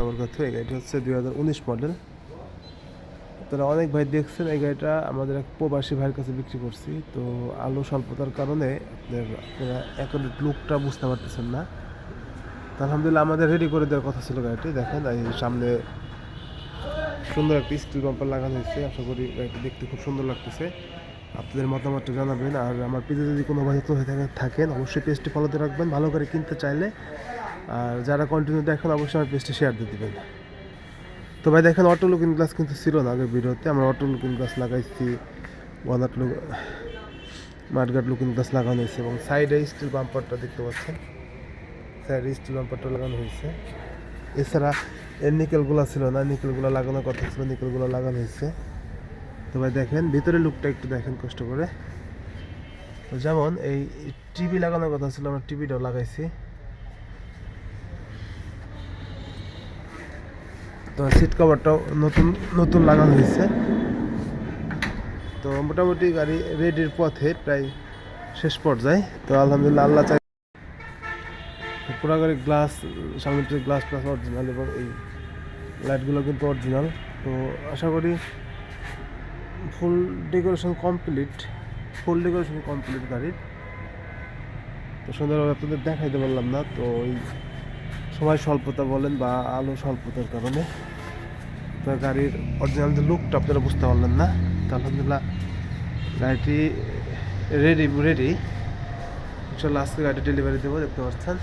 বরকত এই গাড়িটা হচ্ছে দুই হাজার উনিশ মডেল তারা অনেক ভাই দেখছেন এই গাড়িটা, আমাদের এক প্রবাসী ভাইয়ের কাছে বিক্রি করছি। তো আলো স্বল্পতার কারণে আপনারা এখন লুকটা বুঝতে পারতেছেন না। তো আলহামদুলিল্লাহ আমাদের রেডি করে দেওয়ার কথা ছিল গাড়িটি, দেখেন। এই সামনে সুন্দর একটা স্টিল বাম্পার লাগানো হয়েছে। আশা করি গাড়িটি দেখতে খুব সুন্দর লাগতেছে। আপনাদের মতামতটা জানাবেন। আর আমার পেজে যদি কোনো ভাই হয়ে থাকে- থাকেন, অবশ্যই পেজটি ফলোতে রাখবেন। ভালো করে কিনতে চাইলে আর যারা কন্টিনিউ দেখেন, অবশ্যই আমার পেজটি শেয়ার দিয়ে দেবেন। তো ভাই, দেখেন অটো লুকিং গ্লাস কিন্তু ছিল না আগের ভিডিওতে। আমরা অটো লুকিং গ্লাস লাগাইছি ওয়ানাট লুক মাঠগাট লুকিং গ্লাস লাগানো হয়েছে এবং সাইডে স্টিল বাম্পারটা দেখতে পাচ্ছেন। সাইডে স্টিল বাম্পারটা লাগানো হয়েছে। এছাড়া এর নিকেলগুলো ছিল না নিকেলগুলো লাগানোর কথা ছিল নিকেলগুলো লাগানো হয়েছে। তো ভাই, দেখেন ভিতরে লুকটা একটু দেখেন কষ্ট করে। তো যেমন, এই টিভি লাগানোর কথা ছিল, আমরা টিভিটাও লাগাইছি। তো সিট কভারটাও নতুন নতুন লাগানো হয়েছে। তো মোটামুটি গাড়ি রেডির পথে প্রায় শেষ পর্যায়ে। তো আলহামদুলিল্লাহ, আল্লাহ চাই পুরো গাড়ি গ্লাস সামনের গ্লাস প্লাস অরিজিনাল এবং এই লাইটগুলো কিন্তু অরিজিনাল তো আশা করি ফুল ডেকোরেশন কমপ্লিট ফুল ডেকোরেশন কমপ্লিট গাড়ির। তো সুন্দরভাবে আপনাদের দেখাইতে পারলাম না, তো ওই সময় স্বল্পতা বলেন বা আলো স্বল্পতার কারণে। তো গাড়ির অরিজিনাল যে লুকটা আপনারা বুঝতে পারলেন না, তো আলহামদুলিল্লাহ গাড়িটি রেডি রেডি ইনশাল্লাহ আজকে গাড়ি ডেলিভারি দেবো, দেখতে পাচ্ছেন।